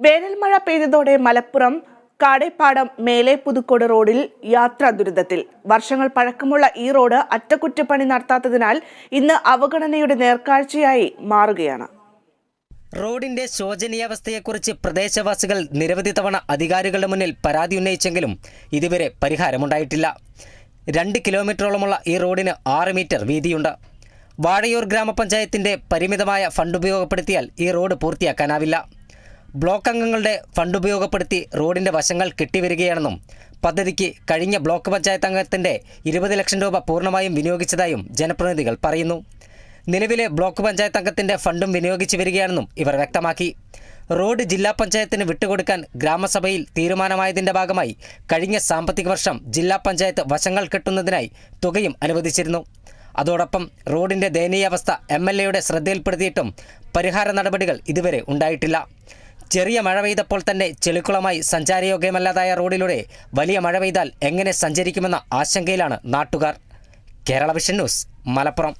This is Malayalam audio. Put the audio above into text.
വേനൽ മഴ പെയ്തതോടെ മലപ്പുറം കാടേപ്പാടം മേലെ പുതുക്കോട് റോഡിൽ യാത്രാ ദുരിതത്തിൽ. വർഷങ്ങൾ പഴക്കമുള്ള ഈ റോഡ് അറ്റകുറ്റപ്പണി നടത്താത്തതിനാൽ ഇന്ന് അവഗണനയുടെ നേർക്കാഴ്ചയായി മാറുകയാണ്. റോഡിന്റെ ശോചനീയാവസ്ഥയെക്കുറിച്ച് പ്രദേശവാസികൾ നിരവധി തവണ അധികാരികളുടെ മുന്നിൽ പരാതി ഉന്നയിച്ചെങ്കിലും ഇതുവരെ പരിഹാരമുണ്ടായിട്ടില്ല. രണ്ട് കിലോമീറ്ററോളമുള്ള ഈ റോഡിന് ആറ് മീറ്റർ വീതിയുണ്ട്. വാഴയൂർ ഗ്രാമപഞ്ചായത്തിന്റെ പരിമിതമായ ഫണ്ട് ഉപയോഗപ്പെടുത്തിയാൽ ഈ റോഡ് പൂർത്തിയാക്കാനാവില്ല. ബ്ലോക്ക് അംഗങ്ങളുടെ ഫണ്ട് ഉപയോഗപ്പെടുത്തി റോഡിന്റെ വശങ്ങൾ കെട്ടിവരികയാണെന്നും പദ്ധതിക്ക് കഴിഞ്ഞ ബ്ലോക്ക് പഞ്ചായത്ത് അംഗത്തിന്റെ ഇരുപത് ലക്ഷം രൂപ പൂർണമായും വിനിയോഗിച്ചതായും ജനപ്രതിനിധികൾ പറയുന്നു. നിലവിലെ ബ്ലോക്ക് പഞ്ചായത്ത് അംഗത്തിന്റെ ഫണ്ടും വിനിയോഗിച്ചു വരികയാണെന്നും ഇവർ വ്യക്തമാക്കി. റോഡ് ജില്ലാ പഞ്ചായത്തിന് വിട്ടുകൊടുക്കാൻ ഗ്രാമസഭയിൽ തീരുമാനമായതിന്റെ ഭാഗമായി കഴിഞ്ഞ സാമ്പത്തിക വർഷം ജില്ലാ പഞ്ചായത്ത് വശങ്ങൾ കെട്ടുന്നതിനായി തുകയും അനുവദിച്ചിരുന്നു. അതോടൊപ്പം റോഡിന്റെ ദയനീയാവസ്ഥ എം എൽ എയുടെ ശ്രദ്ധയിൽപ്പെടുത്തിയിട്ടും പരിഹാര നടപടികൾ ഇതുവരെ ഉണ്ടായിട്ടില്ല. ചെറിയ മഴ പെയ്തപ്പോൾ തന്നെ ചെളിക്കുളമായി സഞ്ചാരയോഗ്യമല്ലാതായ റോഡിലൂടെ വലിയ മഴ പെയ്താൽ എങ്ങനെ സഞ്ചരിക്കുമെന്ന ആശങ്കയിലാണ് നാട്ടുകാർ. Kerala vision news Malappuram.